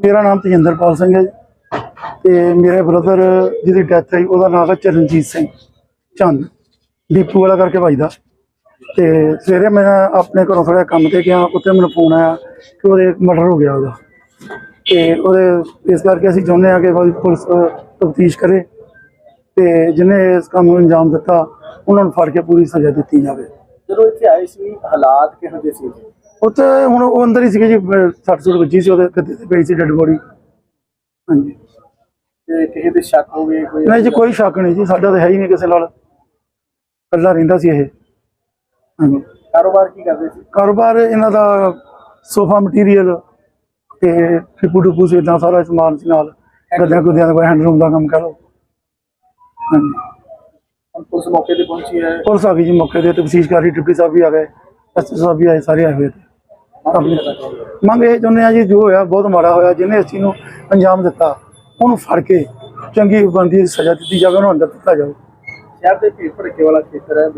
ਮੇਰਾ ਨਾਮ ਤੇਜਿੰਦਰਪਾਲ ਸਿੰਘ ਹੈ ਤੇ ਮੇਰੇ ਬ੍ਰਦਰ ਜਿਹਦੀ ਡੈਥ ਹੋਈ, ਉਹਦਾ ਨਾਮ ਹੈ ਚਰਨਜੀਤ ਸਿੰਘ ਚੰਦ ਦੀਪੂ ਵਾਲਾ ਕਰਕੇ ਵੱਜਦਾ ਤੇ ਸਵੇਰੇ ਮੈਂ ਆਪਣੇ ਘਰੋਂ ਥੋੜਾ ਕੰਮ ਤੇ ਗਿਆ, ਉੱਥੇ ਮੈਨੂੰ ਫੋਨ ਆਇਆ ਕਿ ਉਹਦੇ ਮਰਡਰ ਹੋ ਗਿਆ ਉਹਦਾ। ਤੇ ਉਹਦੇ, ਇਸ ਕਰਕੇ ਅਸੀਂ ਚਾਹੁੰਦੇ ਹਾਂ ਕਿ ਪੁਲਿਸ ਤਫਤੀਸ਼ ਕਰੇ ਤੇ ਜਿਹਨੇ ਇਸ ਕੰਮ ਨੂੰ ਅੰਜਾਮ ਦਿੱਤਾ, ਉਹਨਾਂ ਨੂੰ ਫੜ ਕੇ ਪੂਰੀ ਸਜ਼ਾ ਦਿੱਤੀ ਜਾਵੇ। ਜਦੋਂ ਇੱਥੇ ਆਏ ਸੀ, ਹਾਲਾਤ ਕਿਹੋ ਜਿਹੇ ਸੀ ਉੱਥੇ ਹੁਣ ਉਹ ਅੰਦਰ ਹੀ ਸੀਗੇ ਜੀ 60 ਸੁੱਟ ਵੱਜੀ ਸੀ ਉਹਦੇ ਤੇ ਪਈ ਸੀ ਡੈੱਡ ਬੋਡੀ। ਹਾਂਜੀ। ਤੇ ਕਿਸੇ ਦੇ ਸ਼ੱਕ ਹੋਵੇ ਕੋਈ ਨਹੀਂ ਜੀ ਕੋਈ ਸ਼ੱਕ ਨਹੀਂ ਜੀ ਸਾਡਾ ਤਾਂ ਹੈ ਹੀ ਨਹੀਂ ਕਿਸੇ ਨਾਲ। ਇਕੱਲਾ ਰਹਿੰਦਾ ਸੀ ਇਹ। ਹਾਂਜੀ। ਕਾਰੋਬਾਰ ਕੀ ਕਰਦੇ ਸੀ? ਕਾਰੋਬਾਰ ਇਹਨਾਂ ਦਾ ਸੋਫਾ ਮਟੀਰੀਅਲ ਤੇ ਟਿਪੂ ਟਿਪੂ ਸੀ ਇਦਾਂ ਸਾਰਾ ਸਮਾਨ ਸੀ ਨਾਲ। ਗੱਦਿਆਂ ਗੁੱਦਿਆਂ ਦਾ ਹੈਂਡਲੂਮ ਦਾ ਕੰਮ ਕਰ ਲਓ। ਹਾਂਜੀ। ਪੁਲਿਸ ਮੌਕੇ ਤੇ ਪਹੁੰਚੀ ਹੈ। ਪੁਲਿਸ ਆ ਗਈ ਜੀ ਮੌਕੇ ਤੇ ਤਫਸੀਸ਼ਕਾਰੀ ਡਿਪਟੀ ਸਾਹਿਬ ਵੀ ਆ ਗਏ ਐਸਪੀ ਸਾਹਿਬ ਵੀ ਆਏ ਸਾਰੇ ਆਏ ਹੋਏ। ਤੇ ਮੰਗ ਇਹ ਚਾਹੁੰਦੇ ਆ ਜੀ ਜੋ ਹੋਇਆ ਬਹੁਤ ਮਾੜਾ ਹੋਇਆ ਜਿਹਨੇ ਇਸ ਚੀਜ਼ ਨੂੰ ਅੰਜਾਮ ਦਿੱਤਾ ਉਹਨੂੰ ਫੜ ਕੇ ਚੰਗੀ ਬੰਦੀ ਸਜ਼ਾ ਦਿੱਤੀ ਜਾਵੇ ਉਹਨੂੰ ਅੰਦਰ ਦਿੱਤਾ ਜਾਵੇ। ਸ਼ਹਿਰ ਦੇ ਭੀੜ ਭੜਕੇ ਵਾਲਾ ਖੇਤਰ ਹੈ।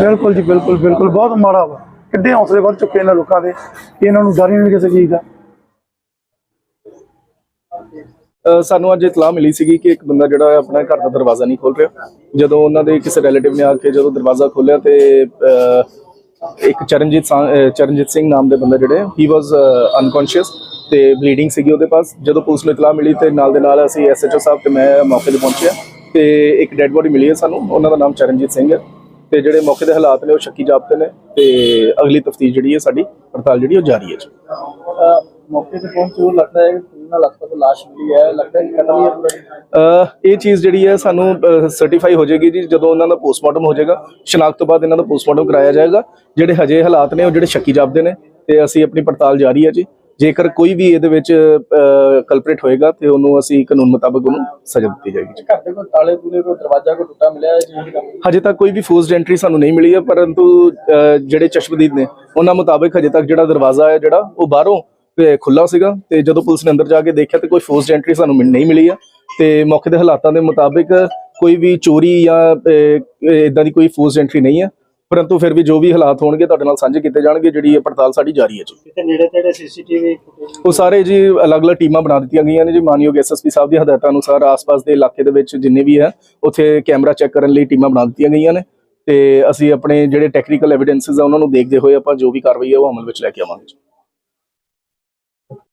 ਬਿਲਕੁਲ ਜੀ ਬਿਲਕੁਲ ਬਿਲਕੁਲ ਬਹੁਤ ਮਾੜਾ ਵਾ। ਕਿੱਡੇ ਹੌਸਲੇ ਵੱਧ ਚੁੱਕੇ ਇਹਨਾਂ ਲੋਕਾਂ ਦੇ ਕਿ ਇਹਨਾਂ ਨੂੰ ਡਰ ਹੀ ਨਹੀਂ ਕਿਸੇ ਚੀਜ਼ ਦਾ। ਸਾਨੂੰ ਅੱਜ ਇਤਲਾਹ ਮਿਲੀ ਸੀਗੀ ਕਿ ਇੱਕ ਬੰਦਾ ਜਿਹੜਾ ਹੈ ਆਪਣਾ ਘਰ ਦਾ ਦਰਵਾਜ਼ਾ ਨਹੀਂ ਖੋਲ ਰਿਹਾ। ਜਦੋਂ ਉਹਨਾਂ ਦੇ ਕਿਸੇ ਰਿਲੇਟਿਵ ਨੇ ਆ ਕੇ ਜਦੋਂ ਦਰਵਾਜ਼ਾ ਖੋਲ੍ਹਿਆ ਤੇ ਇੱਕ ਚਰਨਜੀਤ ਸਾਂ- ਚਰਨਜੀਤ ਸਿੰਘ ਨਾਮ ਦੇ ਬੰਦੇ ਜਿਹੜੇ ਹੀ ਵਾਸ ਅਨਕੌਂਸ਼ੀਅਸ ਤੇ ਬਲੀਡਿੰਗ ਸੀਗੀ ਉਹਦੇ ਪਾਸ। ਜਦੋਂ ਪੁਲਿਸ ਨੂੰ ਇਤਲਾਹ ਮਿਲੀ ਤੇ ਨਾਲ ਦੇ ਨਾਲ ਅਸੀਂ ਐਸਐਚਓ ਸਾਹਿਬ ਤੇ ਮੈਂ ਮੌਕੇ ਤੇ ਪਹੁੰਚਿਆ ਤੇ ਇੱਕ ਡੈੱਡ ਬੋਡੀ ਮਿਲੀ ਹੈ ਸਾਨੂੰ, ਉਹਨਾਂ ਦਾ ਨਾਮ ਚਰਨਜੀਤ ਸਿੰਘ ਹੈ ਤੇ ਜਿਹੜੇ ਮੌਕੇ ਦੇ ਹਾਲਾਤ ਨੇ ਉਹ ਸ਼ੱਕੀ ਜਾਪਦੇ ਨੇ ਤੇ ਅਗਲੀ ਤਫਤੀਸ਼ ਜਿਹੜੀ ਹੈ ਸਾਡੀ ਪੜਤਾਲ ਜਿਹੜੀ ਉਹ ਜਾਰੀ ਹੈ ਜੀ। ਮੌਕੇ ਤੇ ਪਹੁੰਚੇ ਉਹ ਲੱਗਦਾ ਹੈ ਲਾਸ਼ ਮਿਲੀ ਹੈ? ਲੱਗਦਾ ਹੈ ਕਤਲ ਹੀ ਇਹ ਚੀਜ਼ ਜਿਹੜੀ ਹੈ ਸਾਨੂੰ ਸਰਟੀਫਾਈ ਹੋ ਜਾਏਗੀ ਜੀ ਜਦੋਂ ਉਹਨਾਂ ਦਾ ਪੋਸਟਮਾਰਟਮ ਹੋ ਜਾਏਗਾ। ਸ਼ਨਾਖਤ ਤੋਂ ਬਾਅਦ ਇਹਨਾਂ ਦਾ ਪੋਸਟਮਾਰਟਮ ਕਰਾਇਆ ਜਾਏਗਾ। ਜਿਹੜੇ ਹਜੇ ਹਾਲਾਤ ਨੇ ਉਹ ਜਿਹੜੇ ਸ਼ੱਕੀ ਜਾਪਦੇ ਨੇ ਤੇ ਅਸੀਂ ਆਪਣੀ ਪੜਤਾਲ ਜਾਰੀ ਹੈ ਜੀ। ਜੇਕਰ ਕੋਈ ਵੀ ਇਹਦੇ ਵਿੱਚ ਕਲਪਰੇਟ ਹੋਏਗਾ ਤੇ ਉਹਨੂੰ ਅਸੀਂ ਕਾਨੂੰਨ ਮੁਤਾਬਕ ਉਹਨੂੰ ਸਜ਼ਾ ਦਿੱਤੀ ਜਾਏਗੀ ਜੀ। ਘਰ ਦੇ ਕੋਈ ਤਾਲੇ ਤੂਲੇ ਕੋਈ ਦਰਵਾਜ਼ਾ ਕੋਈ ਟੁੱਟਾ ਮਿਲਿਆ ਹੈ ਹਜੇ ਤੱਕ ਕੋਈ ਵੀ ਫੋਰਸਡ ਐਂਟਰੀ ਸਾਨੂੰ ਨਹੀਂ ਮਿਲੀ ਹੈ ਪਰੰਤੂ ਜਿਹੜੇ ਚਸ਼ਮਦੀਦ ਨੇ ਉਹਨਾਂ ਮੁਤਾਬਕ ਹਜੇ ਤੱਕ ਜਿਹੜਾ ਦਰਵਾਜ਼ਾ ਹੈ ਜਿਹੜਾ ਉਹ ਬਾਹਰੋਂ ਖੁੱਲਾ ਸੀਗਾ ਤੇ ਜਦੋਂ ਪੁਲਿਸ ਨੇ ਅੰਦਰ ਜਾ ਕੇ ਦੇਖਿਆ ਤੇ ਕੋਈ ਫੋਰਸਡ ਐਂਟਰੀ ਸਾਨੂੰ ਮਿਲ- ਨਹੀਂ ਮਿਲੀ ਹੈ ਤੇ ਮੌਕੇ ਦੇ ਹਾਲਾਤਾਂ ਦੇ ਮੁਤਾਬਕ ਕੋਈ ਵੀ ਚੋਰੀ ਜਾਂ ਇਦਾਂ ਦੀ ਕੋਈ ਫੋਰਸਡ ਐਂਟਰੀ ਨਹੀਂ ਹੈ ਪਰੰਤੂ ਫਿਰ ਵੀ ਜੋ ਵੀ ਹਾਲਾਤ ਹੋਣਗੇ ਤੁਹਾਡੇ ਨਾਲ ਸਾਂਝੇ ਕੀਤੇ ਜਾਣਗੇ ਜਿਹੜੀ ਇਹ ਪੜਤਾਲ ਸਾਡੀ ਜਾਰੀ ਹੈ ਜੀ। ਕਿਤੇ ਨੇੜੇ ਤੇੜੇ ਸੀਸੀਟੀਵੀ ਉਹ ਸਾਰੇ ਜੀ ਅਲੱਗ-ਅਲੱਗ ਟੀਮਾਂ ਬਣਾ ਦਿੱਤੀਆਂ ਗਈਆਂ ਨੇ ਜੀ। ਮਾਨਯੋਗ ਐਸਐਸਪੀ ਸਾਹਿਬ ਦੀ ਹਦਾਇਤਾਂ ਅਨੁਸਾਰ ਆਸ-ਪਾਸ ਦੇ ਇਲਾਕੇ ਦੇ ਵਿੱਚ ਜਿੰਨੇ ਵੀ ਹੈ ਉੱਥੇ ਕੈਮਰਾ ਚੈੱਕ ਕਰਨ ਲਈ ਟੀਮਾਂ ਬਣਾ ਦਿੱਤੀਆਂ ਗਈਆਂ ਨੇ। ਤੇ ਅਸੀਂ ਆਪਣੇ ਜਿਹੜੇ ਟੈਕਨੀਕਲ ਐਵੀਡੈਂਸਸ ਆ ਉਹਨਾਂ ਨੂੰ ਦੇਖਦੇ ਹੋਏ ਆਪਾਂ ਜੋ ਵੀ ਕਾਰਵਾਈ ਹੈ ਉਹ ਅਮਲ ਵਿੱਚ ਲੈ ਕੇ ਆਵਾਂਗੇ ਜੀ।